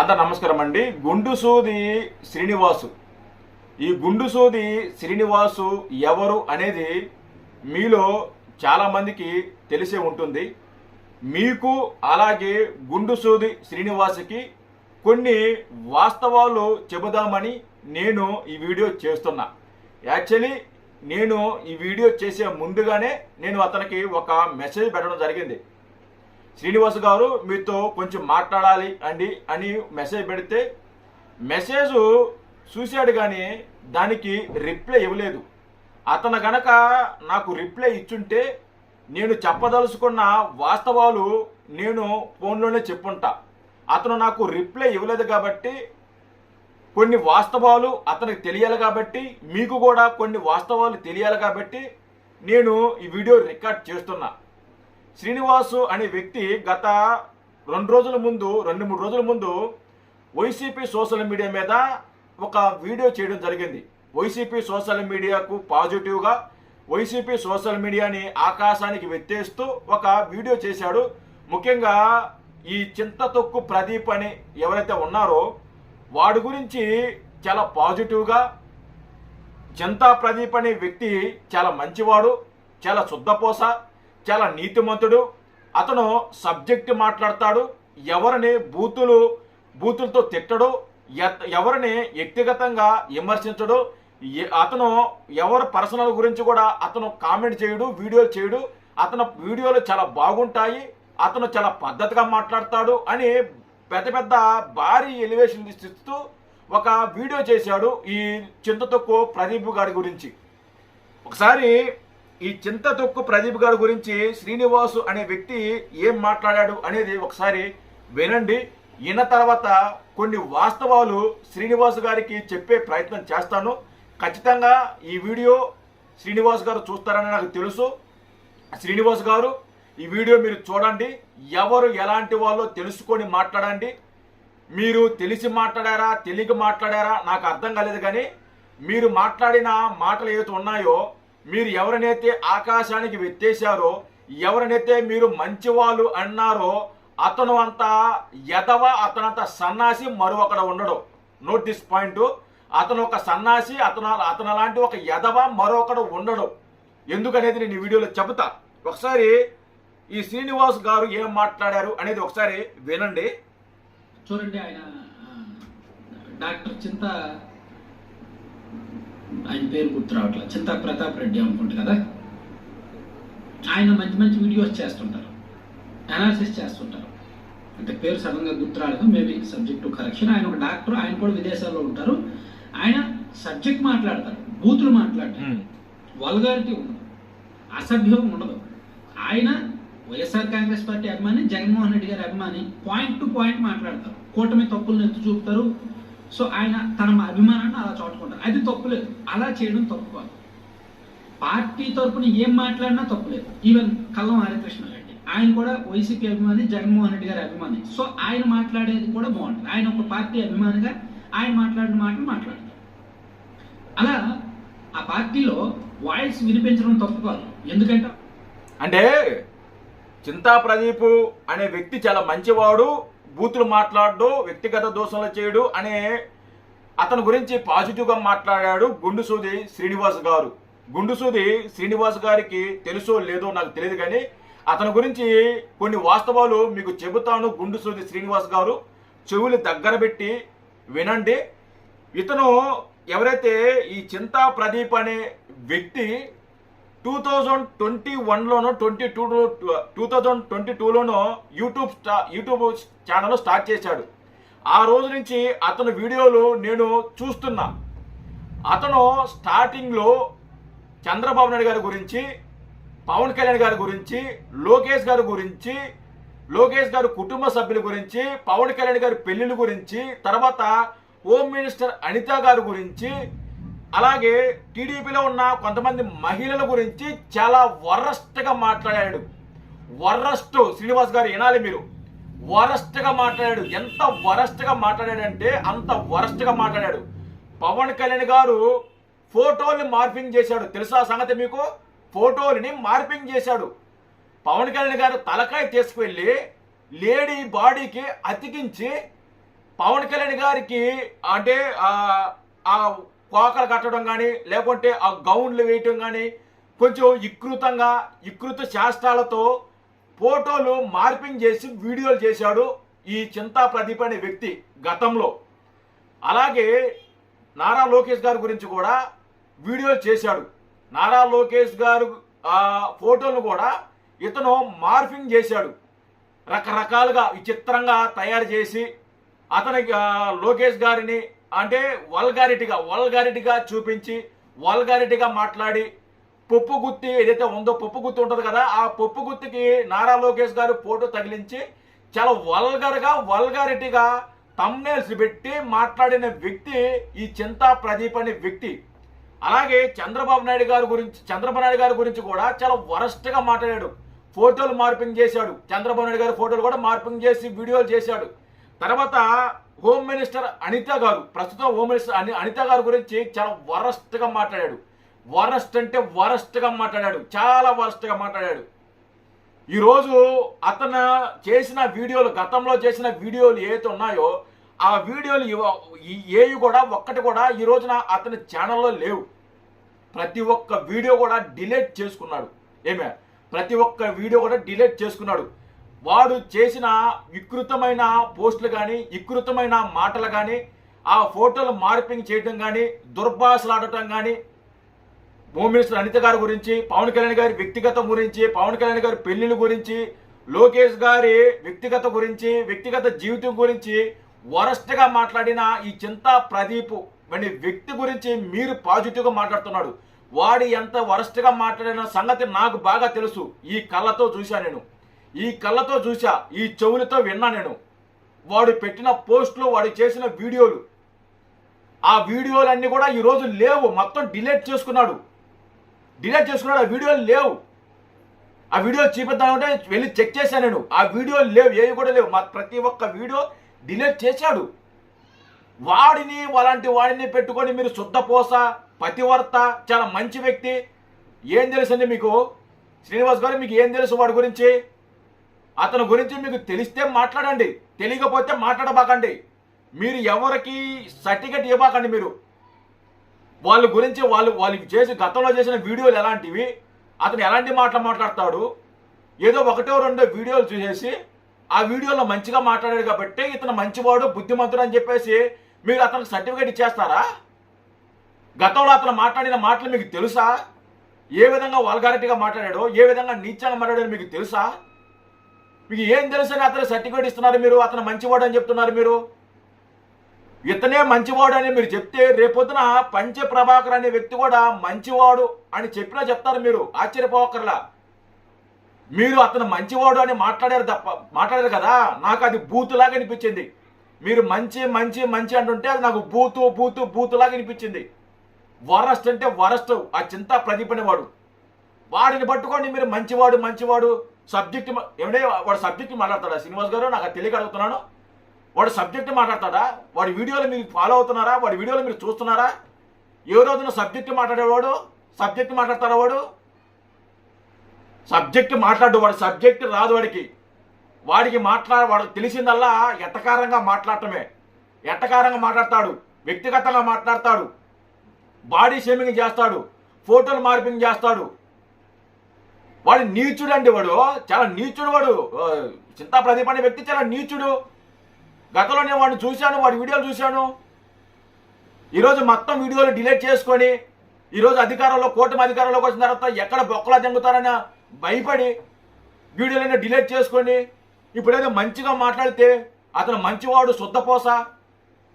అందరు నమస్కారం అండి. గుండుసూది శ్రీనివాసు. ఈ గుండుసూది శ్రీనివాసు ఎవరు అనేది మీలో చాలామందికి తెలిసే ఉంటుంది. మీకు అలాగే గుండుసూది శ్రీనివాసుకి కొన్ని వాస్తవాలు చెబుదామని నేను ఈ వీడియో చేస్తున్నా. యాక్చువల్లీ నేను ఈ వీడియో చేసే ముందుగానే నేను అతనికి ఒక మెసేజ్ పెట్టడం జరిగింది. శ్రీనివాస్ గారు మీతో కొంచెం మాట్లాడాలి అండి అని మెసేజ్ పెడితే మెసేజ్ చూశాడు కానీ దానికి రిప్లై ఇవ్వలేదు. అతను గనక నాకు రిప్లై ఇచ్చుంటే నేను చెప్పదలుచుకున్న వాస్తవాలు నేను ఫోన్లోనే చెప్పుంటా. అతను నాకు రిప్లై ఇవ్వలేదు కాబట్టి కొన్ని వాస్తవాలు అతనికి తెలియాలి కాబట్టి మీకు కూడా కొన్ని వాస్తవాలు తెలియాలి కాబట్టి నేను ఈ వీడియో రికార్డ్ చేస్తున్నా. శ్రీనివాసు అనే వ్యక్తి గత రెండు రోజుల ముందు రెండు మూడు రోజుల ముందు వైసీపీ సోషల్ మీడియా మీద ఒక వీడియో చేయడం జరిగింది. వైసీపీ సోషల్ మీడియాకు పాజిటివ్గా వైసీపీ సోషల్ మీడియాని ఆకాశానికి వెత్తేస్తూ ఒక వీడియో చేశాడు. ముఖ్యంగా ఈ చింతతొక్కు ప్రదీప్ అని ఎవరైతే ఉన్నారో వాడి గురించి చాలా పాజిటివ్గా చింతా ప్రదీప్ అనే వ్యక్తి చాలా మంచివాడు చాలా శుద్ధపోస చాలా నీతిమంతుడు. అతను సబ్జెక్ట్ మాట్లాడతాడు. ఎవరిని బూతులు బూతులతో తిట్టడు. ఎవరిని వ్యక్తిగతంగా విమర్శించడు. అతను ఎవరు పర్సనల్ గురించి కూడా అతను కామెంట్ చేయడు వీడియోలు చేయడు. అతను వీడియోలు చాలా బాగుంటాయి. అతను చాలా పద్ధతిగా మాట్లాడతాడు అని పెద్ద పెద్ద భారీ ఎలివేషన్ ఇస్తూ ఒక వీడియో చేశాడు ఈ చింతతొక్కు ప్రదీప్ గారి గురించి. ఒకసారి ఈ చింత తొక్కు ప్రదీప్ గారి గురించి శ్రీనివాసు అనే వ్యక్తి ఏం మాట్లాడాడు అనేది ఒకసారి వినండి. విన్న తర్వాత కొన్ని వాస్తవాలు శ్రీనివాస్ గారికి చెప్పే ప్రయత్నం చేస్తాను. ఖచ్చితంగా ఈ వీడియో శ్రీనివాస్ గారు చూస్తారని నాకు తెలుసు. శ్రీనివాస్ గారు ఈ వీడియో మీరు చూడండి. ఎవరు ఎలాంటి వాళ్ళో తెలుసుకొని మాట్లాడండి. మీరు తెలిసి మాట్లాడారా తెలియక మాట్లాడారా నాకు అర్థం కాలేదు కానీ మీరు మాట్లాడిన మాటలు ఏవైతే ఉన్నాయో మీరు ఎవరినైతే ఆకాశానికి వెత్తేశారో ఎవరినైతే మీరు మంచివాళ్ళు అన్నారో అతను అంత ఎదవ అతనంత సన్నాసి మరొకడ ఉండడు. నోట్ దిస్ పాయింట్ అతను ఒక సన్నాసి అతను అతను లాంటి ఒక ఎదవ మరొకడు ఉండడు. ఎందుకనేది నేను ఈ వీడియోలో చెబుతా. ఒకసారి ఈ శ్రీనివాస్ గారు ఏం మాట్లాడారు అనేది ఒకసారి వినండి. చూడండి ఆయన డాక్టర్ చింత ఆయన పేరు గుర్తు రావట్లేదు. చింత ప్రతాప్ రెడ్డి అనుకుంటా కదా? ఆయన మంచి మంచి వీడియోస్ చేస్తుంటారు. అనాలిసిస్ చేస్తుంటారు. అంటే పేరు సడన్గా గుర్తు రాలేదు. మేబీ సబ్జెక్ట్ కరెక్షన్ ఆయన ఒక డాక్టర్ ఆయన కూడా విదేశాల్లో ఉంటారు. ఆయన సబ్జెక్ట్ మాట్లాడతారు. బూతులు మాట్లాడతారు. వల్గారిటీ ఉండదు. అసభ్యం ఉండదు. ఆయన వైఎస్ఆర్ కాంగ్రెస్ పార్టీ అభిమాని జగన్మోహన్ రెడ్డి గారి అభిమాని పాయింట్ టు పాయింట్ మాట్లాడతారు. కూటమి తప్పులను ఎత్తి చూపుతారు. సో ఆయన తన అభిమానాన్ని అలా చాటుకుంటారు. అది తప్పులేదు అలా చేయడం తప్పు కాదు. పార్టీ తరపున ఏం మాట్లాడినా తప్పులేదు ఈవెన్ కల్లం హరికృష్ణ రెడ్డి. ఆయన కూడా వైసీపీ అభిమాని జగన్మోహన్ రెడ్డి గారి అభిమాని. సో ఆయన మాట్లాడేది కూడా బాగుంటుంది. ఆయన ఒక పార్టీ అభిమానిగా ఆయన మాట్లాడిన మాటలు మాట్లాడతారు. అలా ఆ పార్టీలో వాయిస్ వినిపించడం తప్పు కాదు. ఎందుకంటే అంటే చింతా ప్రదీప్ అనే వ్యక్తి చాలా మంచివాడు. బూతులు మాట్లాడు వ్యక్తిగత దోషంలో చేయడు అనే అతని గురించి పాజిటివ్గా మాట్లాడాడు గుండుసూది శ్రీనివాస్ గారు. గుండుసూది శ్రీనివాస్ గారికి తెలుసో లేదో నాకు తెలియదు కానీ అతని గురించి కొన్ని వాస్తవాలు మీకు చెబుతాను గుండుసూది శ్రీనివాస్ గారు. చెవులు దగ్గర పెట్టి వినండి. ఇతను ఎవరైతే ఈ చింతా ప్రదీప్ అనే వ్యక్తి two thousand twenty వన్లోనో twenty two two thousand twenty టూలోనో YouTube స్టా యూట్యూబ్ ఛానల్ స్టార్ట్ చేశాడు. ఆ రోజు నుంచి అతని వీడియోలు నేను చూస్తున్నా. అతను స్టార్టింగ్లో చంద్రబాబు నాయుడు గారి గురించి పవన్ కళ్యాణ్ గారి గురించి లోకేష్ గారి గురించి లోకేష్ గారి కుటుంబ సభ్యుల గురించి పవన్ కళ్యాణ్ గారి పెళ్ళిళ్ళ గురించి తర్వాత హోమ్ మినిస్టర్ అనిత గారి గురించి అలాగే టీడీపీలో ఉన్న కొంతమంది మహిళల గురించి చాలా వరస్ట్గా మాట్లాడాడు. వరస్ట్ శ్రీనివాస్ గారు వినాలి మీరు. వరస్ట్గా మాట్లాడాడు. ఎంత వరస్ట్గా మాట్లాడాడంటే అంత వరస్ట్గా మాట్లాడాడు. పవన్ కళ్యాణ్ గారు ఫోటోల్ని మార్పింగ్ చేశాడు. తెలుసా సంగతి మీకు? ఫోటోలని మార్పింగ్ చేశాడు. పవన్ కళ్యాణ్ గారు తలకాయ తీసుకువెళ్ళి లేడీ బాడీకి అతికించి పవన్ కళ్యాణ్ గారికి అంటే ఆ ఆ కోకలు కట్టడం కానీ లేకుంటే ఆ గౌన్లు వేయటం కానీ కొంచెం వికృతంగా వికృత శాస్త్రాలతో ఫోటోలు మార్పింగ్ చేసి వీడియోలు చేశాడు ఈ చింతా ప్రదీప్ అనే వ్యక్తి గతంలో. అలాగే నారా లోకేష్ గారి గురించి కూడా వీడియోలు చేశాడు. నారా లోకేష్ గారు ఫోటోలు ఫోటోలను కూడా ఇతను మార్పింగ్ చేశాడు. రకరకాలుగా విచిత్రంగా తయారు చేసి అతనికి లోకేష్ గారిని అంటే వల్గారిటీగా వల్గారిటీగా చూపించి వల్గారిటీగా మాట్లాడి పప్పు గుత్తి ఏదైతే ఉందో పప్పు గుత్తి ఉంటుంది కదా ఆ పప్పు గుత్తికి నారా లోకేష్ గారు ఫోటో తగిలించి చాలా వల్గర్గా వల్గారిటీగా తమ్నేల్స్ పెట్టి మాట్లాడిన వ్యక్తి ఈ చింతా ప్రదీప్ అనే వ్యక్తి. అలాగే చంద్రబాబు నాయుడు గారి గురించి చంద్రబాబు నాయుడు గారి గురించి కూడా చాలా వరస్ట్గా మాట్లాడాడు. ఫోటోలు మార్పింగ్ చేశాడు. చంద్రబాబు నాయుడు గారి ఫోటోలు కూడా మార్పింగ్ చేసి వీడియోలు చేశాడు. తర్వాత హోమ్ మినిస్టర్ అనిత గారు ప్రస్తుతం హోమ్ మినిస్టర్ అని అనిత గారి గురించి చాలా వరస్ట్గా మాట్లాడాడు. వరస్ట్ అంటే వరస్ట్గా మాట్లాడాడు. చాలా వరస్ట్గా మాట్లాడాడు. ఈరోజు అతను చేసిన వీడియోలు గతంలో చేసిన వీడియోలు ఏవైతే ఉన్నాయో ఆ వీడియోలు ఈ- ఏవి కూడా ఒక్కటి కూడా ఈ రోజున అతని ఛానల్లో లేవు. ప్రతి ఒక్క వీడియో కూడా డిలీట్ చేసుకున్నాడు. ఏమే? ప్రతి ఒక్క వీడియో కూడా డిలీట్ చేసుకున్నాడు. వాడు చేసిన వికృతమైన పోస్టులు కానీ వికృతమైన మాటలు కానీ ఆ ఫోటోలు మార్పింగ్ చేయడం కానీ దుర్భాషలు ఆడటం కానీ హోమ్ మినిస్టర్ అనిత గారి గురించి పవన్ కళ్యాణ్ గారి వ్యక్తిగతం గురించి పవన్ కళ్యాణ్ గారి పెళ్ళిళ్ళ గురించి లోకేష్ గారి వ్యక్తిగత గురించి వ్యక్తిగత జీవితం గురించి వరస్ట్గా మాట్లాడిన ఈ చింతా ప్రదీప్ అనే వ్యక్తి గురించి మీరు పాజిటివ్గా మాట్లాడుతున్నాడు. వాడు ఎంత వరస్ట్గా మాట్లాడిన సంగతి నాకు బాగా తెలుసు. ఈ కళ్ళతో చూశా నేను. ఈ కళ్ళతో చూసా ఈ చెవులతో విన్నా నేను. వాడు పెట్టిన పోస్టులు వాడు చేసిన వీడియోలు. ఆ వీడియోలన్నీ కూడా ఈరోజు లేవు. మొత్తం డిలీట్ చేసుకున్నాడు. డిలీట్ చేసుకున్నాడు. ఆ వీడియోలు లేవు. ఆ వీడియో చూపిద్దామంటే వెళ్ళి చెక్ చేశాను నేను. ఆ వీడియోలు లేవు. ఏవి కూడా లేవు. మా ప్రతి ఒక్క వీడియో డిలీట్ చేశాడు. వాడిని అలాంటి వాడిని పెట్టుకొని మీరు శుద్ధపోస పతివర్త చాలా మంచి వ్యక్తి. ఏం తెలుసండి మీకు? శ్రీనివాస్ గారు మీకు ఏం తెలుసు వాడి గురించి? అతని గురించి మీకు తెలిస్తే మాట్లాడండి తెలియకపోతే మాట్లాడబాకండి. మీరు ఎవరికి సర్టిఫికెట్ ఇవ్వకండి మీరు. వాళ్ళ గురించి వాళ్ళు వాళ్ళు చేసి గతంలో చేసిన వీడియోలు ఎలాంటివి అతను ఎలాంటి మాటలు మాట్లాడతాడు ఏదో ఒకటో రెండో వీడియోలు చూసేసి ఆ వీడియోలో మంచిగా మాట్లాడాడు కాబట్టి ఇతను మంచివాడు బుద్ధిమంతుడు అని చెప్పేసి మీరు అతనికి సర్టిఫికేట్ ఇచ్చేస్తారా? గతంలో అతను మాట్లాడిన మాటలు మీకు తెలుసా? ఏ విధంగా వల్గారిటీగా మాట్లాడాడో ఏ విధంగా నీచంగా మాట్లాడాడో మీకు తెలుసా? మీకు ఏం తెలుసని అతను సర్టిఫికేట్ ఇస్తున్నారు మీరు? అతను మంచివాడు అని చెప్తున్నారు మీరు? ఇతనే మంచివాడు అని మీరు చెప్తే రేపొద్దున పంచ ప్రభాకర్ అనే వ్యక్తి కూడా మంచివాడు అని చెప్పినా చెప్తారు మీరు. ఆశ్చర్యపోకర్లా. మీరు అతను మంచివాడు అని మాట్లాడారు తప్ప మాట్లాడారు కదా? నాకు అది బూతులాగా అనిపించింది. మీరు మంచి మంచి మంచి అంటుంటే అది నాకు బూతు బూతు బూతులాగా అనిపించింది. వరస్ట్ అంటే వరస్ట్. ఆ చింత ప్రదీపనేవాడు వాడిని పట్టుకోండి మీరు. మంచివాడు మంచివాడు. సబ్జెక్ట్ ఏమంటే వాడు సబ్జెక్ట్ మాట్లాడతాడా? శ్రీనివాస్ గారు నాకు తెలియక అడుగుతున్నాను. వాడు సబ్జెక్ట్ మాట్లాడతాడా? వాడి వీడియోలు మీరు ఫాలో అవుతున్నారా? వాడి వీడియోలు మీరు చూస్తున్నారా? ఏ రోజున సబ్జెక్ట్ మాట్లాడేవాడు? సబ్జెక్ట్ మాట్లాడతాడా వాడు? సబ్జెక్ట్ మాట్లాడు వాడు సబ్జెక్ట్ రాదు వాడికి. వాడికి మాట్లాడ వాడు తెలిసిందల్లా ఎట్టకారంగా మాట్లాడటమే. ఎట్టకారంగా మాట్లాడతాడు? వ్యక్తిగతంగా మాట్లాడతాడు. బాడీ షేమింగ్ చేస్తాడు. ఫోటోలు మార్పింగ్ చేస్తాడు. వాడు నీచుడు అండి వాడు. చాలా నీచుడు వాడు. చింతా ప్రదీప్ అనే వ్యక్తి చాలా నీచుడు. గతంలో నేను వాడిని చూశాను వాడి వీడియోలు చూశాను. ఈరోజు మొత్తం వీడియోలు డిలీట్ చేసుకొని ఈరోజు అధికారంలో కూటమి అధికారంలోకి వచ్చిన తర్వాత ఎక్కడ బొక్కలా జంగుతారని భయపడి వీడియోలన్నీ డిలీట్ చేసుకొని ఇప్పుడేదో మంచిగా మాట్లాడితే అతను మంచివాడు శుద్ధపోస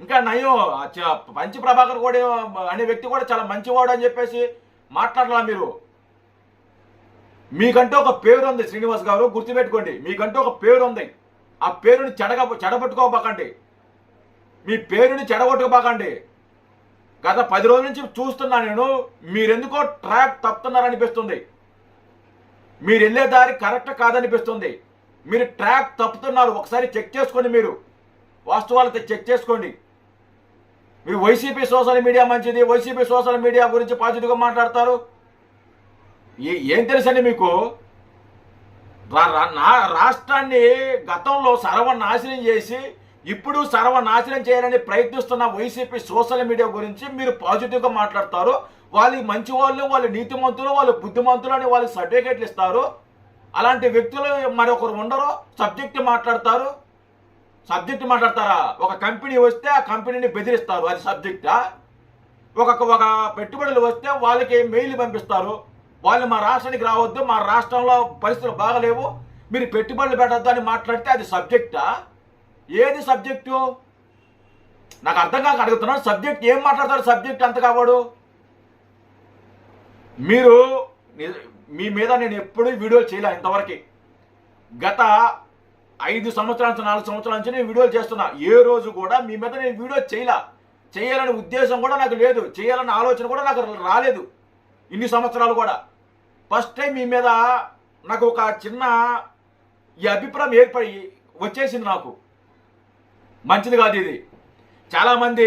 ఇంకా నయం ఆ పంచి ప్రభాకర్ కూడా అనే వ్యక్తి కూడా చాలా మంచివాడు అని చెప్పేసి మాట్లాడాలా మీరు. మీకంటూ ఒక పేరు ఉంది శ్రీనివాస్ గారు గుర్తుపెట్టుకోండి. మీకంటూ ఒక పేరు ఉంది. ఆ పేరుని చెడగ చెడగొట్టుకోబాకండి. మీ పేరుని చెడగొట్టుకోబాకండి. గత పది రోజుల నుంచి చూస్తున్నా నేను మీరెందుకో ట్రాక్ తప్పుతున్నారనిపిస్తుంది. మీరు వెళ్ళే దారి కరెక్ట్ కాదనిపిస్తుంది. మీరు ట్రాక్ తప్పుతున్నారు ఒకసారి చెక్ చేసుకోండి మీరు. వాస్తవాలతో చెక్ చేసుకోండి. మీరు వైసీపీ సోషల్ మీడియా మంచిది వైసీపీ సోషల్ మీడియా గురించి పాజిటివ్గా మాట్లాడతారు. ఏ- ఏం తెలుసండి మీకు? రా- నా రాష్ట్రాన్ని గతంలో సర్వనాశనం చేసి ఇప్పుడు సర్వనాశనం చేయాలని ప్రయత్నిస్తున్న వైసీపీ సోషల్ మీడియా గురించి మీరు పాజిటివ్గా మాట్లాడతారు. వాళ్ళు మంచి వాళ్ళు వాళ్ళు నీతిమంతులు వాళ్ళు బుద్ధిమంతులు అని వాళ్ళకి సర్టిఫికేట్లు ఇస్తారు. అలాంటి వ్యక్తులు మరొకరు ఉండరు సబ్జెక్ట్ మాట్లాడతారు. సబ్జెక్ట్ మాట్లాడతారా? ఒక కంపెనీ వస్తే ఆ కంపెనీని బెదిరిస్తారు అది సబ్జెక్టా? ఒక ఒక పెట్టుబడులు వస్తే వాళ్ళకి మెయిల్ పంపిస్తారు. వాళ్ళు మా రాష్ట్రానికి రావద్దు మా రాష్ట్రంలో పరిస్థితులు బాగలేవు మీరు పెట్టుబడులు పెట్టద్దు అని మాట్లాడితే అది సబ్జెక్టా? ఏది సబ్జెక్టు? నాకు అర్థం కాక అడుగుతున్నాను సబ్జెక్ట్ ఏం మాట్లాడతాడు సబ్జెక్ట్ అంత కావాడు. మీరు మీ మీద నేను ఎప్పుడూ వీడియోలు చేయలే ఇంతవరకు. గత ఐదు సంవత్సరాల నుంచి నాలుగు సంవత్సరాల నుంచి నేను వీడియోలు చేస్తున్నా. ఏ రోజు కూడా మీ మీద నేను వీడియో చేయలా. చేయాలనే ఉద్దేశం కూడా నాకు లేదు. చేయాలనే ఆలోచన కూడా నాకు రాలేదు. ఇన్ని సంవత్సరాలు కూడా. ఫస్ట్ టైం మీ మీద నాకు ఒక చిన్న ఈ అభిప్రాయం ఏర్పడి వచ్చేసింది నాకు. మంచిది కాదు ఇది. చాలామంది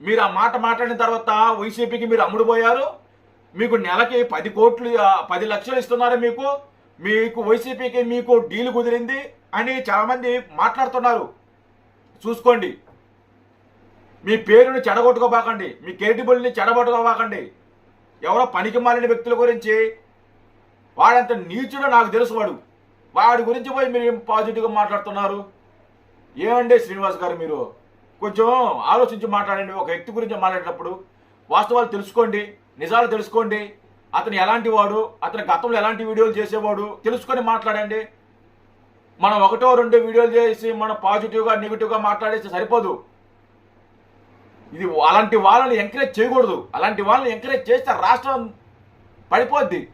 మీరు ఆ మాట మాట్లాడిన తర్వాత వైసీపీకి మీరు అమ్ముడుపోయారు మీకు నెలకి పది కోట్లు పది లక్షలు ఇస్తున్నారు మీకు. మీకు వైసీపీకి మీకు డీల్ కుదిరింది అని చాలామంది మాట్లాడుతున్నారు. చూసుకోండి. మీ పేరుని చెడగొట్టుకోబాకండి. మీ కేటిబుల్ని చెడగొట్టుకోబాకండి ఎవరో పనికి మాలిన వ్యక్తుల గురించి వాడంత నీచుడో నాకు తెలుసు వాడు. వాడి గురించి పోయి మీరు ఏం పాజిటివ్గా మాట్లాడుతున్నారు? ఏమండి శ్రీనివాస్ గారు మీరు? కొంచెం ఆలోచించి మాట్లాడండి. ఒక వ్యక్తి గురించి మాట్లాడేటప్పుడు వాస్తవాలు తెలుసుకోండి నిజాలు తెలుసుకోండి. అతను ఎలాంటి వాడు? అతని గతంలో ఎలాంటి వీడియోలు చేసేవాడు? తెలుసుకొని మాట్లాడండి. మనం ఒకటో రెండు వీడియోలు చేసి మనం పాజిటివ్గా నెగిటివ్గా మాట్లాడేస్తే సరిపోదు. ఇది అలాంటి వాళ్ళని ఎంకరేజ్ చేయకూడదు. అలాంటి వాళ్ళని ఎంకరేజ్ చేస్తే రాష్ట్రం పడిపోద్ది.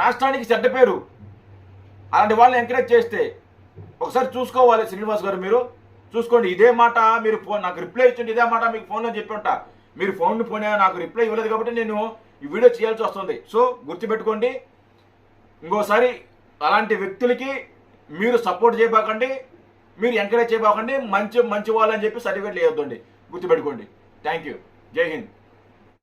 రాష్ట్రానికి చెడ్డ పేరు. అలాంటి వాళ్ళని ఎంకరేజ్ చేస్తే ఒకసారి చూసుకోవాలి శ్రీనివాస్ గారు మీరు. చూసుకోండి ఇదే మాట మీరు ఫోన్ నాకు రిప్లై ఇచ్చిండి ఇదే మాట మీకు ఫోన్లో చెప్పి ఉంటా. మీరు ఫోన్ ఫోన్ నాకు రిప్లై ఇవ్వలేదు కాబట్టి నేను ఈ వీడియో చేయాల్సి వస్తుంది. సో గుర్తుపెట్టుకోండి ఇంకోసారి అలాంటి వ్యక్తులకి మీరు సపోర్ట్ చేయబాకండి మీరు ఎంకరేజ్ చేయబాకండి మంచి మంచి వాళ్ళని చెప్పి సర్టిఫికేట్లు వేయొద్దండి గుర్తుపెట్టుకోండి. థ్యాంక్ యూ జై హింద్.